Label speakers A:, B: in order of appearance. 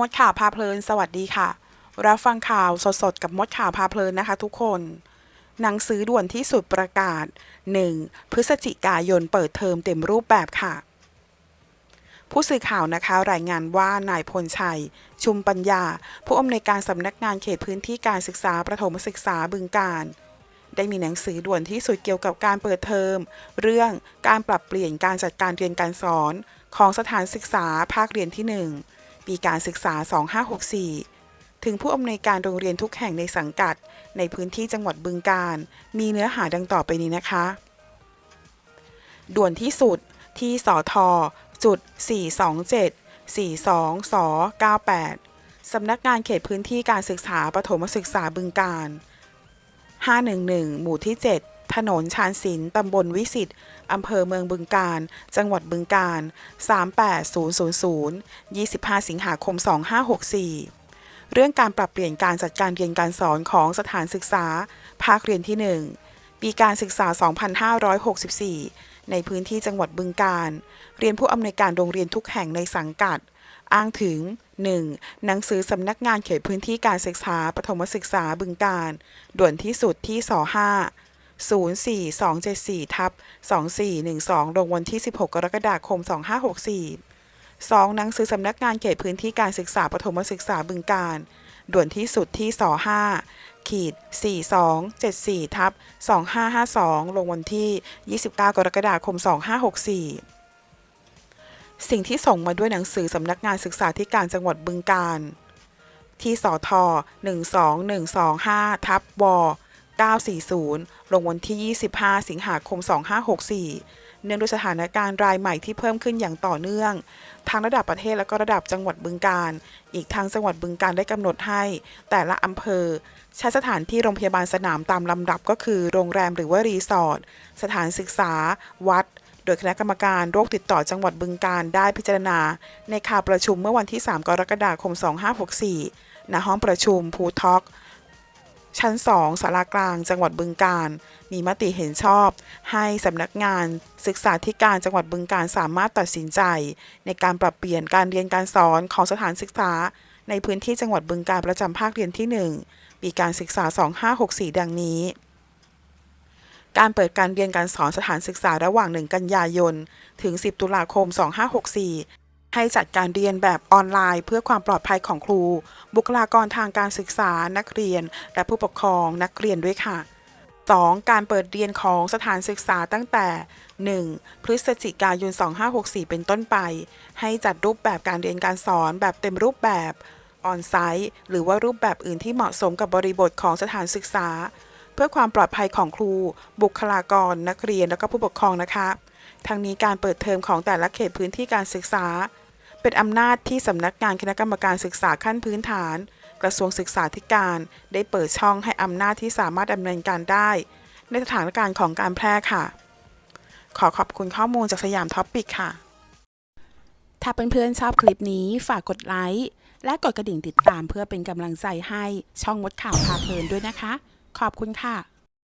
A: มดข่าวพาเพลิน สวัสดีค่ะ รับฟังข่าวสดๆ กับมดข่าวพาเพลินนะคะทุกคน หนังสือด่วนที่สุดประกาศ 1. พฤศจิกายนเปิดเทอมเต็มรูปแบบค่ะ ผู้สื่อข่าวนะคะรายงานว่านายพลชัย ชุมปัญญา ผู้อำนวยการสำนักงานเขตพื้นที่การศึกษาประถมศึกษาบึงการได้มีหนังสือด่วนที่สุดเกี่ยวกับการเปิดเทอม เรื่องการปรับเปลี่ยนการจัดการเรียนการสอน ของสถานศึกษาภาคเรียนที่ 1 ปีการศึกษา 2564 ถึงผู้อำนวยการโรงเรียนทุกแห่งในสังกัด ในพื้นที่จังหวัดบึงการ มีเนื้อหาดังต่อไปนี้นะคะ ด่วนที่สุดที่สอทอจุด 427 42ส98 สำนักงานเขตพื้นที่การศึกษาประถมศึกษาบึงการ 511 หมู่ที่ 7 ถนนชานศิลป์ตำบลวิสิตอำเภอเมืองบึงการ จังหวัดบึงการ 38000 25 สิงหาคม 2564 เรื่องการปรับเปลี่ยนการจัดการเรียนการสอนของสถานศึกษา ภาคเรียนที่ 1 ปีการศึกษา 2564 ในพื้นที่จังหวัดบึงการ เรียนผู้อำนวยการโรงเรียนทุกแห่งในสังกัด อ้างถึง 1. หนังสือสำนักงานเขตพื้นที่การศึกษาปฐมศึกษาบึงการ ด่วนที่สุดที่ส5 04274ทับ2412 ลงวันที่ 16 กรกฎาคม 2564 2. หนังสือสำนักงานเขตพื้นที่การศึกษาปฐมศึกษาบึงการ ด่วนที่สุดที่ส5ขีด4274ทับ2552 ลงวันที่ 29 กรกฎาคม 2564 สิ่งที่ส่งมาด้วยหนังสือสำนักงานศึกษาธิการจังหวัดบึงการที่สท 12125 ทับว 940 ลงวันที่ 25 สิงหาคม 2564 เนื่องด้วยสถานการณ์รายใหม่ที่เพิ่มขึ้นอย่างต่อเนื่องทั้งระดับประเทศและก็ระดับจังหวัดบึงการ อีกทั้งจังหวัดบึงการได้กำหนดให้ แต่ละอำเภอ ใช้สถานที่โรงพยาบาลสนามตามลำดับก็คือ โรงแรมหรือว่ารีสอร์ท สถานศึกษา วัดโดยคณะกรรมการโรคติดต่อจังหวัดบึงการได้พิจารณา ในข่าวประชุมเมื่อวันที่ 3 กรกฎาคม 2564 ณ ห้องประชุมภูท็อก ชั้น 2สารากลาง จังหวัดบึงการ มีมติเห็นชอบ ให้สำนักงาน ศึกษาธิการจังหวัดบึงการสามารถตัดสินใจ ในการปรับเปลี่ยนการเรียนการสอนของสถานศึกษา ในพื้นที่จังหวัดบึงการประจำภาคเรียนที่ 1 ปีการศึกษา 2564 ดังนี้ การเปิดการเรียนการสอนสถานศึกษาระหว่าง 1 กันยายน ถึง 10 ตุลาคม 2564 ให้จัดการเรียนแบบออนไลน์ เพื่อความปลอดภัยของครู บุคลากรทางการศึกษานักเรียน และผู้ปกครองนักเรียนด้วยค่ะ 2. การเปิดเรียนของสถานศึกษาตั้งแต่ 1. พฤศจิกายน 2564 เป็นต้นไป ให้จัดรูปแบบการเรียนการสอนแบบเต็มรูปแบบออนไซต์ หรือว่ารูปแบบอื่นที่เหมาะสมกับบริบทของสถานศึกษา เพื่อความปลอดภัยของครู บุคลากร นักเรียน และก็ผู้ปกครองนะคะ ทั้งนี้การเปิดเทอมของแต่ละเขตพื้นที่การศึกษา เป็นอำนาจที่สำนักงานคณะกรรมการศึกษาขั้นพื้นฐาน กระทรวงศึกษาธิการ ได้เปิดช่องให้อำนาจที่สามารถดำเนินการได้ ในสถานการณ์ของการแพร่ค่ะ ขอขอบคุณข้อมูลจากสยามท็อปปิกค่ะ ถ้าเพื่อนๆชอบคลิปนี้ฝากกดไลค์และกดกระดิ่งติดตามเพื่อเป็นกำลังใจให้ช่องมดข่าวพาเพลินด้วยนะคะ ขอบคุณค่ะ